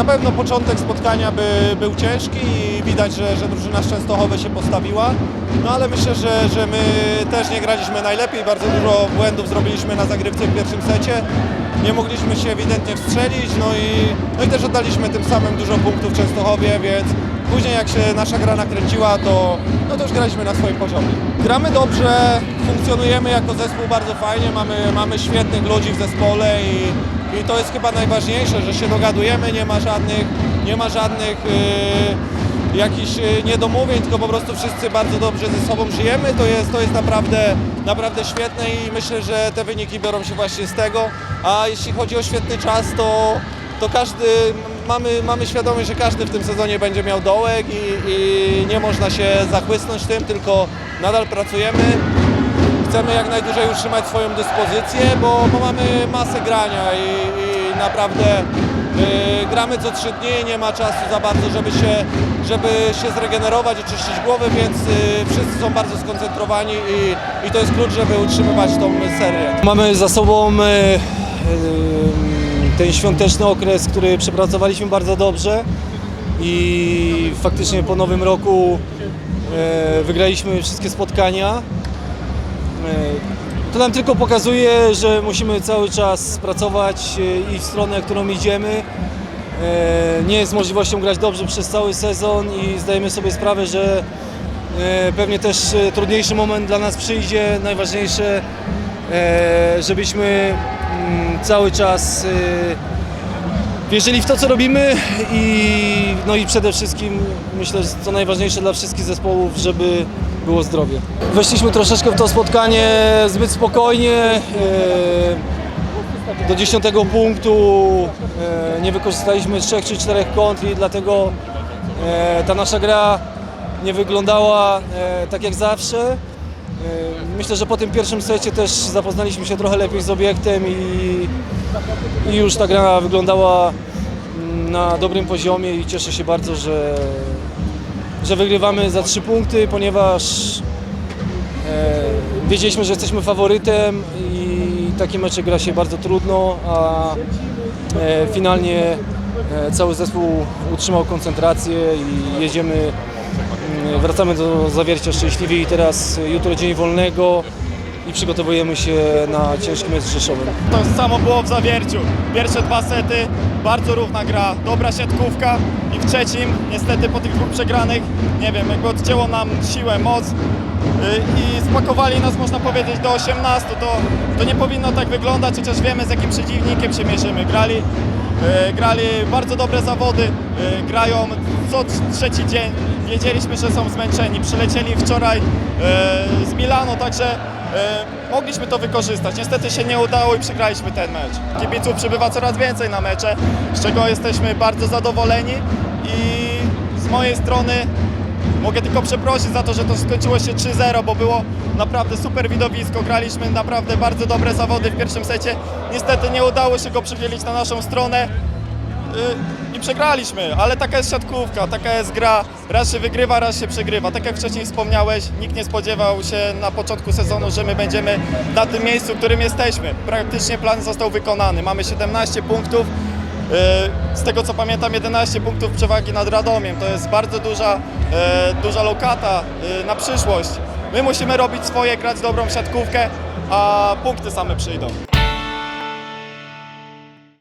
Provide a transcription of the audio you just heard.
Na pewno początek spotkania by, był ciężki i widać, że, że drużyna z Częstochowy się postawiła. No ale myślę, że, że my też nie graliśmy najlepiej. Bardzo dużo błędów zrobiliśmy na zagrywce w pierwszym secie. Nie mogliśmy się ewidentnie wstrzelić, no i, no i też oddaliśmy tym samym dużo punktów Częstochowie, więc później jak się nasza gra nakręciła, to, no to już graliśmy na swoim poziomie. Gramy dobrze, funkcjonujemy jako zespół bardzo fajnie, mamy, mamy świetnych ludzi w zespole i, i to jest chyba najważniejsze, że się dogadujemy, nie ma żadnych, nie ma żadnych yy, jakichś yy, niedomówień, tylko po prostu wszyscy bardzo dobrze ze sobą żyjemy. To jest, to jest naprawdę, naprawdę świetne i myślę, że te wyniki biorą się właśnie z tego. A jeśli chodzi o świetny czas, to, to każdy, mamy, mamy świadomość, że każdy w tym sezonie będzie miał dołek i, i nie można się zachłysnąć tym, tylko nadal pracujemy. Chcemy jak najdłużej utrzymać swoją dyspozycję, bo, bo mamy masę grania i, i naprawdę y, gramy co trzy dni, nie ma czasu za bardzo, żeby się, żeby się zregenerować, oczyścić głowę, więc y, wszyscy są bardzo skoncentrowani i, i to jest klucz, żeby utrzymywać tą serię. Mamy za sobą e, ten świąteczny okres, który przepracowaliśmy bardzo dobrze i faktycznie po nowym roku e, wygraliśmy wszystkie spotkania. E, To nam tylko pokazuje, że musimy cały czas pracować e, i w stronę, którą idziemy. Nie jest możliwością grać dobrze przez cały sezon i zdajemy sobie sprawę, że pewnie też trudniejszy moment dla nas przyjdzie. Najważniejsze, żebyśmy cały czas e, wierzyli w to, co robimy i, no i przede wszystkim myślę, że co najważniejsze dla wszystkich zespołów, żeby było zdrowie. Weszliśmy troszeczkę w to spotkanie zbyt spokojnie. e, Do 10 punktu e, nie wykorzystaliśmy 3 czy 4 kont i dlatego ta nasza gra nie wyglądała tak jak zawsze. E, Myślę, że po tym pierwszym secie też zapoznaliśmy się trochę lepiej z obiektem i, i już ta gra wyglądała mm, na dobrym poziomie i cieszę się bardzo, że, że wygrywamy za trzy punkty, ponieważ e, wiedzieliśmy, że jesteśmy faworytem i takie mecze gra się bardzo trudno, a e, finalnie e, cały zespół utrzymał koncentrację i jedziemy, wracamy do zawiercia szczęśliwi i teraz jutro dzień wolnego i przygotowujemy się na ciężki mecz z Rzeszowem. To samo było w zawierciu. Pierwsze dwa sety, bardzo równa gra, dobra siatkówka i w trzecim, niestety po tych dwóch przegranych, nie wiem, jakby odcięło nam siłę, moc yy, i spakowali nas, można powiedzieć, do 18. To, to nie powinno tak wyglądać, chociaż wiemy, z jakim przeciwnikiem się mierzymy. Grali, yy, grali bardzo dobre zawody, yy, grają co trzeci dzień. Wiedzieliśmy, że są zmęczeni. Przylecieli wczoraj z Milano, także mogliśmy to wykorzystać. Niestety się nie udało i przegraliśmy ten mecz. Kibiców przybywa coraz więcej na mecze, z czego jesteśmy bardzo zadowoleni i z mojej strony mogę tylko przeprosić za to, że to skończyło się 3-0, bo było naprawdę super widowisko. Graliśmy naprawdę bardzo dobre zawody w pierwszym secie. Niestety nie udało się go przychylić na naszą stronę. Y, i przegraliśmy, ale taka jest siatkówka, taka jest gra. Raz się wygrywa, raz się przegrywa. Tak jak wcześniej wspomniałeś, nikt nie spodziewał się na początku sezonu, że my będziemy na tym miejscu, w którym jesteśmy. Praktycznie plan został wykonany. Mamy 17 punktów. y, Z tego co pamiętam, 11 punktów przewagi nad Radomiem. To jest bardzo duża, y, duża lokata na przyszłość. My musimy robić swoje, grać dobrą siatkówkę, a punkty same przyjdą.